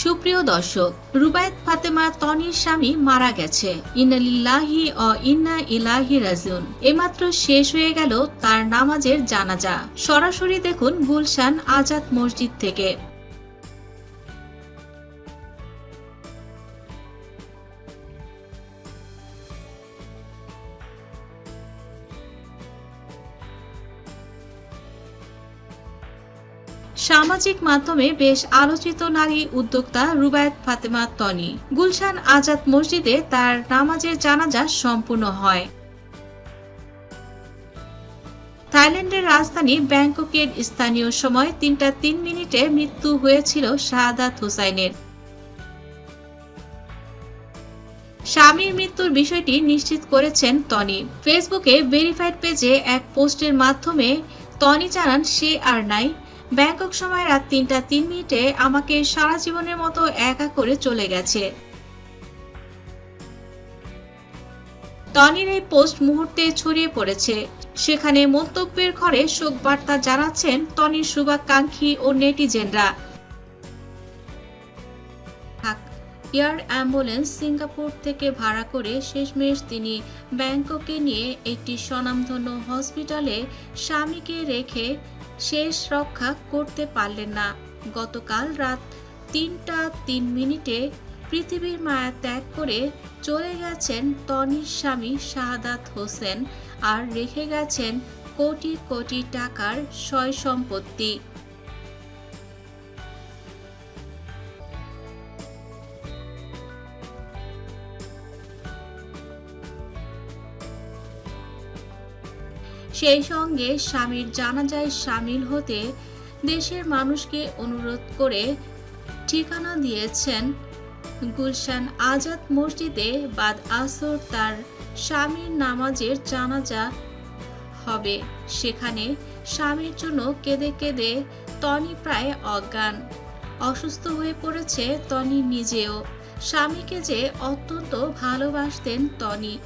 সুপ্রিয় দর্শক, রুবায়ত ফাতেমা তনির স্বামী মারা গেছে। ইনালিল্লাহি ও ইন্না ইলাহি রাজুন এমাত্র শেষ হয়ে গেল তার নামাজের জানাজা। সরাসরি দেখুন গুলশান আজাদ মসজিদ থেকে। সামাজিক মাধ্যমে বেশ আলোচিত নারী উদ্যোক্তা রুবায়ত ফাতেমা তনি। গুলশান আজাদ মসজিদে তার নামাজের জানাজা সম্পূর্ণ হয়। থাইল্যান্ডের রাজধানী ব্যাংককের স্থানীয় সময় তিনটা তিন মিনিটে মৃত্যু হয়েছিল শাহাদাত হুসাইনের। স্বামীর মৃত্যুর বিষয়টি নিশ্চিত করেছেন তনি। ফেসবুকে ভেরিফাইড পেজে এক পোস্টের মাধ্যমে তনি জানান, সে আর নাই ব্যাংকক সময় রাত তিনটা তিন মিনিটে আমাকে সারা জীবনের মতো একা করে চলে গেছে। টনির এই পোস্ট মুহূর্তে ছড়িয়ে পড়েছে। সেখানে মন্তব্যের ঘরে শোক বার্তা জানাচ্ছেন টনির শুভাকাঙ্ক্ষী ও নেটিজেনরা। এয়ার অ্যাম্বুলেন্স সিঙ্গাপুর থেকে ভাড়া করে শেষমেশ তিনি ব্যাংককে নিয়ে একটি স্বনামধন্য হসপিটালে স্বামীকে রেখে শেষ রক্ষা করতে পারলেন না। গতকাল রাত তিনটা তিন মিনিটে পৃথিবীর মায়া ত্যাগ করে চলে গেছেন তনির স্বামী শাহাদাত হোসেন আর রেখে গেছেন কোটি কোটি টাকার সয় সম্পত্তি সেই সঙ্গে স্বামীর জানাজায় সামিল হতে দেশের মানুষকে অনুরোধ করে ঠিকানা দিয়েছেন গুলশান আজাদ মসজিদে বাদ আসর তার স্বামীর নামাজের জানাজা হবে। সেখানে স্বামীর জন্য কেঁদে কেঁদে তনি প্রায় অজ্ঞান। অসুস্থ হয়ে পড়েছে তনি নিজেও। স্বামীকে যে অত্যন্ত ভালোবাসতেন তনি।